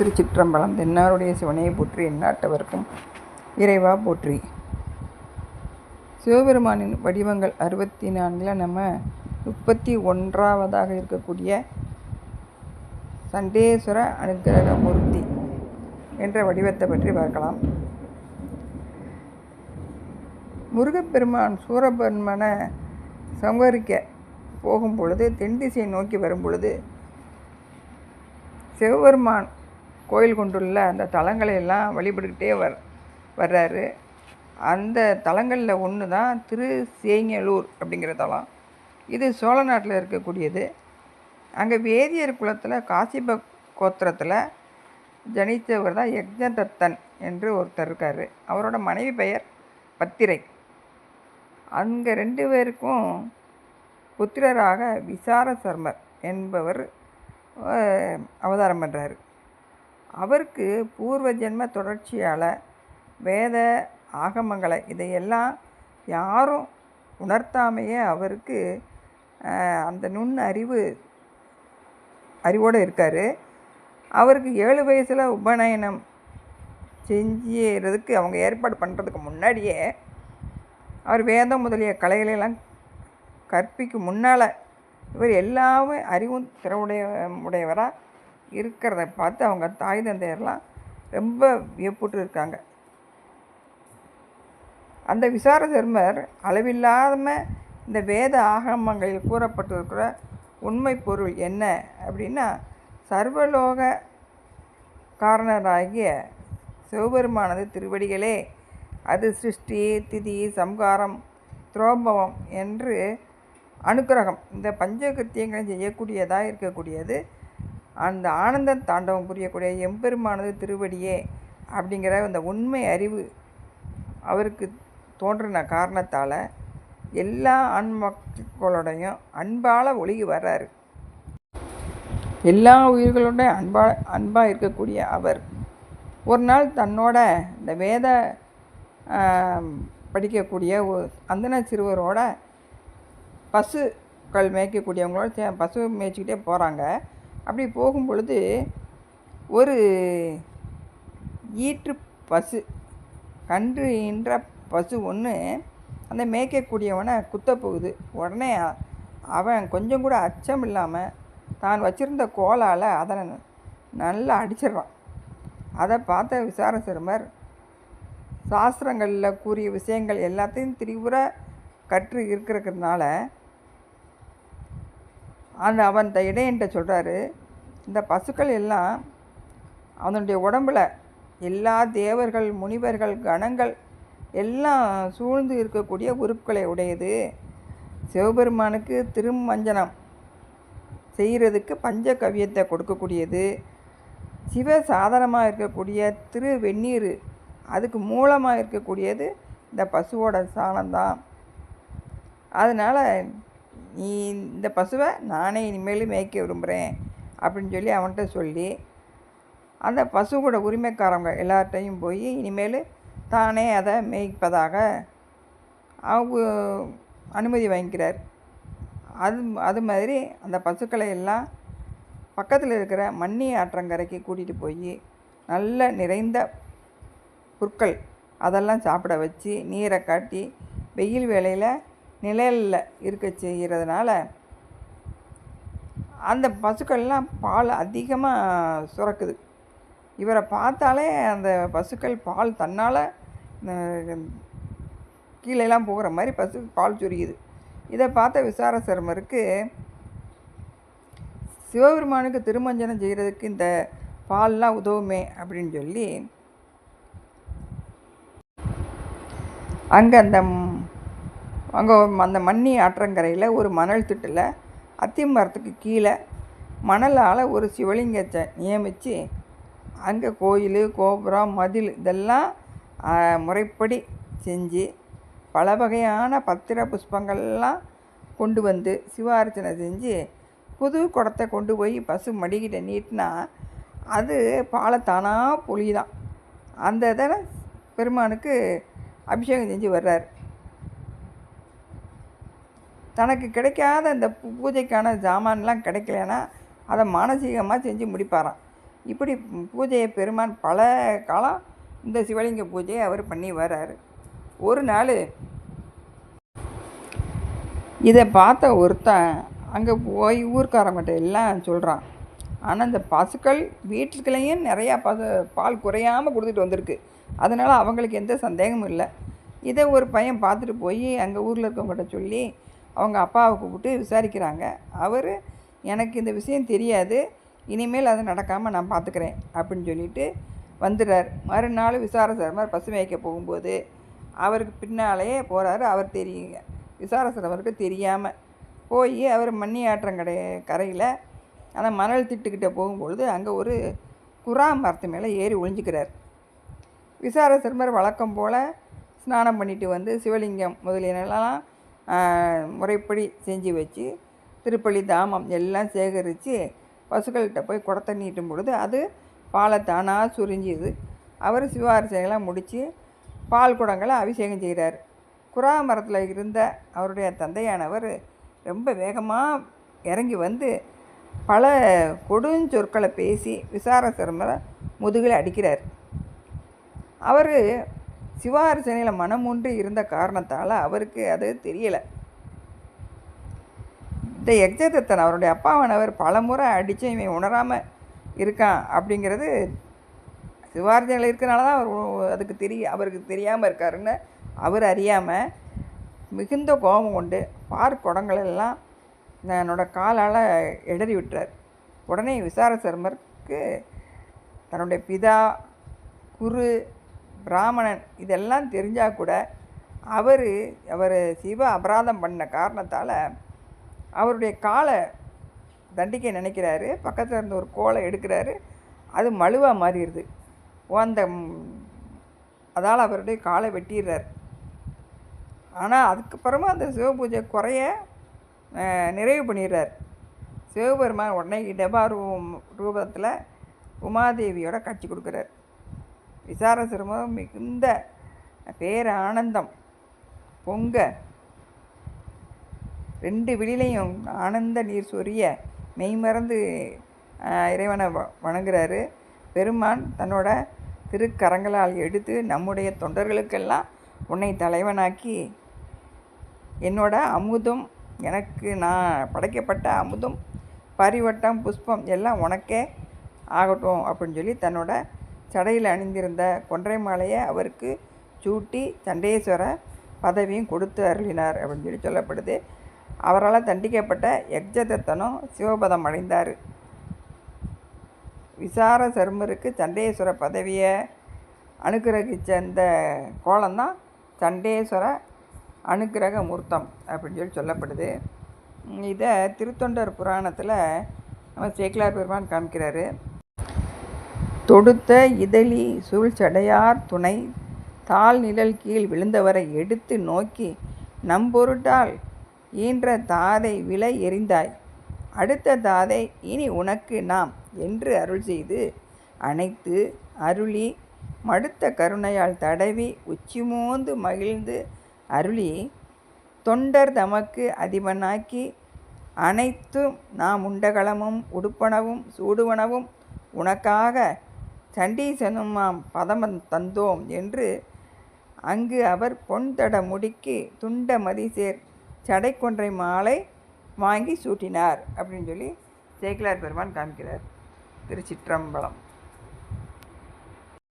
திருச்சிற்றம்பலம் தென்னாருடைய சிவனையை போற்றி எந்நாட்டவர்க்கும் இறைவா போற்றி. சிவபெருமானின் வடிவங்கள் அறுபத்தி நான்கில் நம்ம முப்பத்தி ஒன்றாவதாக இருக்கக்கூடிய சண்டேஸ்வர அனுகிரக மூர்த்தி என்ற வடிவத்தை பற்றி பார்க்கலாம். முருகப்பெருமான் சூரபெருமனை சம்ஹரிக்க போகும் பொழுது தென் திசையை நோக்கி வரும் பொழுது சிவபெருமான் கோயில் கொண்டுள்ள அந்த தலங்களை எல்லாம் வழிபட்டுக்கிட்டே வர் வர்றாரு. அந்த தலங்களில் ஒன்று தான் திரு சேங்கலூர் அப்படிங்கிற தலம். இது சோழ நாட்டில் இருக்கக்கூடியது. அங்கே வேதியர் குலத்தில் காசிப கோத்திரத்தில் ஜனித்தவர் தான் யக்ஞதத்தன் என்று ஒருத்தர் இருக்கார். அவரோட மனைவி பெயர் பத்திரை. அங்கே ரெண்டு பேருக்கும் புத்திரராக விசார சர்மர் என்பவர் அவதாரம் பண்ணுறாரு அவருக்கு பூர்வ ஜென்ம தொடர்ச்சியால் வேத ஆகமங்களை இதையெல்லாம் யாரும் உணர்த்தாமையே அவருக்கு அந்த நுண் அறிவு அறிவோடு இருக்கார். அவருக்கு ஏழு வயசில் உபநயனம் செஞ்சுறதுக்கு அவங்க ஏற்பாடு பண்ணுறதுக்கு முன்னாடியே அவர் வேதம் முதலிய கலைகளெல்லாம் கற்பிக்கும் முன்னால் இவர் எல்லாமே அறிவும் திறவுடைய உடையவராக இருக்கிறத பார்த்து அவங்க தாய் தந்தையர்லாம் ரொம்ப வியப்புட்டு இருக்காங்க அந்த விசார தர்மர் அளவில்லாம இந்த வேத ஆகமங்களில் கூறப்பட்டிருக்கிற உண்மை பொருள் என்ன அப்படின்னா சர்வலோக காரணராகிய சிவபெருமானது திருவடிகளே அது சிருஷ்டி திதி சம்காரம் துரோபவம் என்று அனுக்கிரகம். இந்த பஞ்சகிருத்தியங்களை செய்யக்கூடியதாக இருக்கக்கூடியது அந்த ஆனந்த தாண்டவம் புரியக்கூடிய எம்பெருமானது திருவடியே அப்படிங்கிற அந்த உண்மை அறிவு அவருக்கு தோன்றின காரணத்தால் எல்லா ஆன்மக்களோடையும் அன்பால் ஒழுகி வர்றாரு. எல்லா உயிர்களோட அன்பா அன்பாக இருக்கக்கூடிய அவர் ஒரு நாள் தன்னோட இந்த வேத படிக்கக்கூடிய அந்தன சிறுவரோட பசுக்கள் மேய்க்கக்கூடியவங்களோட சே- பசு மேய்ச்சிக்கிட்டே போகிறாங்க அப்படி போகும் பொழுது ஒரு ஈற்று பசு கன்று ஈன்ற பசு ஒன்று அந்த மேய்க்கக்கூடியவனை குத்த போகுது. உடனே அவன் கொஞ்சம் கூட அச்சம் இல்லாமல் தான் வச்சுருந்த கோலால் அதனை நல்லா அடிச்சிடுறான். அதை பார்த்த விசார சிறுமர் சாஸ்திரங்களில் கூறிய விஷயங்கள் எல்லாத்தையும் திரிபுர கற்று இருக்கிறதுனால அந்த அவன் இடையன்ட்ட சொல்கிறாரு இந்த பசுக்கள் எல்லாம் அதனுடைய உடம்புல எல்லா தேவர்கள் முனிவர்கள் கணங்கள் எல்லாம் சூழ்ந்து இருக்கக்கூடிய உறுப்புகளை உடையது. சிவபெருமானுக்கு திருமஞ்சனம் செய்கிறதுக்கு பஞ்ச கவியத்தை கொடுக்கக்கூடியது. சிவ சாதனமாக இருக்கக்கூடிய திரு வெந்நீர் அதுக்கு மூலமாக இருக்கக்கூடியது இந்த பசுவோட சாணம்தான். அதனால் நீ இந்த பசுவை நானே இனிமேலும் மேய்க்க விரும்புகிறேன் அப்படின்னு சொல்லி அவன்கிட்ட சொல்லி அந்த பசுவோட உரிமைக்காரங்க எல்லார்ட்டையும் போய் இனிமேல் தானே அதை மேய்ப்பதாக அவங்க அனுமதி வாங்கிக்கிறார். அது அது மாதிரி அந்த பசுக்களை எல்லாம் பக்கத்தில் இருக்கிற மண்ணி ஆற்றங்கரைக்கு கூட்டிகிட்டு போய் நல்ல நிறைந்த புற்கள் அதெல்லாம் சாப்பிட வச்சு நீரை காட்டி வெயில் வேளையில் நிழலில் இருக்க செய்கிறதுனால அந்த பசுக்கள்லாம் பால் அதிகமாக சுரக்குது. இவரை பார்த்தாலே அந்த பசுக்கள் பால் தன்னால் கீழேலாம் போகிற மாதிரி பசு பால் சுரியுது. இதை பார்த்த விசார சர்மருக்கு சிவபெருமானுக்கு திருமஞ்சனம் செய்கிறதுக்கு இந்த பால்லாம் உதவுமே அப்படின்னு சொல்லி அங்கே அந்த அங்கே அந்த மண்ணி ஆற்றங்கரையில் ஒரு மணல் திட்டில் அத்திமரத்துக்கு கீழே மணலால் ஒரு சிவலிங்கத்தை நியமித்து அங்கே கோயில் கோபுரம் மதில் இதெல்லாம் முறைப்படி செஞ்சு பல வகையான பத்திர புஷ்பங்கள்லாம் கொண்டு வந்து சிவார்ச்சனை செஞ்சு புது குடத்தை கொண்டு போய் பசு மடிக்கிட்ட நீட்டினா அது பாலத்தானா புலி தான் அந்த இதில் பெருமானுக்கு அபிஷேகம் செஞ்சு வர்றார். தனக்கு கிடைக்காத அந்த பூ- பூஜைக்கான ஜாமான்லாம் கிடைக்கலனா அதை மானசீகமாக செஞ்சு முடிப்பாராம். இப்படி பூஜையை பெருமான் பல காலம் இந்த சிவலிங்க பூஜையை அவர் பண்ணி வர்றாரு ஒரு நாள் இதை பார்த்த ஒருத்தன் அங்கே போய் ஊர்க்காரங்கிட்ட எல்லாம் சொல்கிறான் ஆனால் இந்த பசுக்கள் வீட்டுக்குள்ளேயும் நிறையா பசு பால் குறையாமல் கொடுத்துட்டு வந்திருக்கு. அதனால் அவங்களுக்கு எந்த சந்தேகமும் இல்லை. இதை ஒரு பையன் பார்த்துட்டு போய் அங்கே ஊரில் இருக்கவங்ககிட்ட சொல்லி அவங்க அப்பாவை கூப்பிட்டு விசாரிக்கிறாங்க. அவர் எனக்கு இந்த விஷயம் தெரியாது. இனிமேல் அது நடக்காமல் நான் பார்த்துக்கிறேன் அப்படின்னு சொல்லிட்டு வந்துடுறார். மறுநாள் விசார சரமர் போகும்போது அவருக்கு பின்னாலேயே போகிறாரு அவர் தெரியுங்க. விசாரசரமருக்கு தெரியாமல் போய் அவர் மண்ணி ஆற்றங்கடை கரையில் அந்த மணல் திட்டுக்கிட்ட போகும்பொழுது அங்கே ஒரு குரா மரத்து மேலே ஏறி ஒழிஞ்சிக்கிறார் விசார சர்மர் வழக்கம் போல் ஸ்நானம் பண்ணிட்டு வந்து சிவலிங்கம் முதலியனெல்லாம் முறைப்படி செஞ்சு வச்சு திருப்பள்ளி தாமம் எல்லாம் சேகரித்து பசுக்கள்கிட்ட போய் குடத்தை நீட்டும் பொழுது அது பாலை தானாக சுரிஞ்சுது அவர் சிவாரிசையெல்லாம் முடித்து பால் குடங்களை அபிஷேகம் செய்கிறார் குரா மரத்தில் இருந்த அவருடைய தந்தையானவர் ரொம்ப வேகமாக இறங்கி வந்து பல கொடுஞ்சொற்களை பேசி விசார சிரமரை முதுகில் அடிக்கிறார். அவர் சிவாரசனையில் மனமூன்று இருந்த காரணத்தால் அவருக்கு அது தெரியலை. இந்த எக்ஜதத்தன் அவருடைய அப்பாவானவர் பல முறை அடித்து இவன் உணராமல் இருக்கான் அப்படிங்கிறது சிவார்ஜனில் இருக்கிறனால தான் அவர் அதுக்கு தெரிய அவருக்கு தெரியாமல் இருக்காருன்னு அவர் அறியாமல் மிகுந்த கோபம் கொண்டு பார் குடங்களெல்லாம் என்னோட காலால் இடறி விட்டார் உடனே விசார சர்மருக்கு தன்னுடைய பிதா குரு பிராமணன் இதெல்லாம் தெரிஞ்சால் கூட அவர் அவர் சிவ அபராதம் பண்ண காரணத்தால் அவருடைய காலை தண்டிக்க நினைக்கிறாரு. பக்கத்தில் இருந்த ஒரு கோலை எடுக்கிறாரு. அது மழுவாக மாறிடுது. அந்த அதால் அவருடைய காலை வெட்டிடுறார். ஆனால் அதுக்கப்புறமா அந்த சிவபூஜை குறைய நிறைவு பண்ணிடுறார். சிவபெருமான் உடனே இடபா ரூபத்தில் உமாதேவியோட காட்சி கொடுக்குறார். விசார சிரமம் மிகுந்த பேரானந்தம். பொங்க. ரெண்டு விழிலையும் ஆனந்த நீர் சொரிய மெய்மறந்து இறைவனை வணங்குறாரு. பெருமான் தன்னோட திருக்கரங்களால் எடுத்து நம்முடைய தொண்டர்களுக்கெல்லாம் உன்னை தலைவனாக்கி என்னோட அமுதும் எனக்கு நான் படைக்கப்பட்ட அமுதும் பரிவட்டம் புஷ்பம் எல்லாம் உனக்கே ஆகட்டும் அப்படின்னு சொல்லி தன்னோட சடையில் அணிந்திருந்த கொன்றை மாலையை அவருக்கு சூட்டி சண்டேஸ்வர பதவியும் கொடுத்து அருளினார் அப்படின்னு சொல்லி சொல்லப்படுது. அவரால் தண்டிக்கப்பட்ட எக்ஜதத்தனும் சிவபதம் அடைந்தார். விசார சர்மருக்கு சண்டேஸ்வர பதவியை அனுகிரகிச்ச இந்த கோலம்தான் சண்டேஸ்வர அனுகிரக மூர்த்தம் அப்படின்னு சொல்லி சொல்லப்படுது. இதை திருத்தொண்டர் புராணத்தில் நம்ம சேக்கிலார் பெருமான் காமிக்கிறாரு. தொடுத்த இதழி சூழ்ச்சடையார் துணை தாள் நிழல் கீழ் விழுந்தவரை எடுத்து நோக்கி நம்பொருட்டால் ஈன்ற தாதை விலை எறிந்தாய் அடுத்த தாதை இனி உனக்கு நாம் என்று அருள் செய்து அனைத்து அருளி மடுத்த கருணையால் தடவி உச்சிமோந்து மகிழ்ந்து அருளி தொண்டர் தமக்கு அதிபனாக்கி அனைத்தும் நாம் உண்டகளமும் உடுப்பனவும் சூடுவனவும் உனக்காக சண்டீசனுமாம் பதமன் தந்தோம் என்று அங்கு அவர் பொன் தட முடிக்கு துண்ட மதிசேர் சடைக்கொன்றை மாலை வாங்கி சூட்டினார் அப்படின்னு சொல்லி சேக்கிலார் பெருமான் காமிக்கிறார் திருச்சிற்றம்பலம்.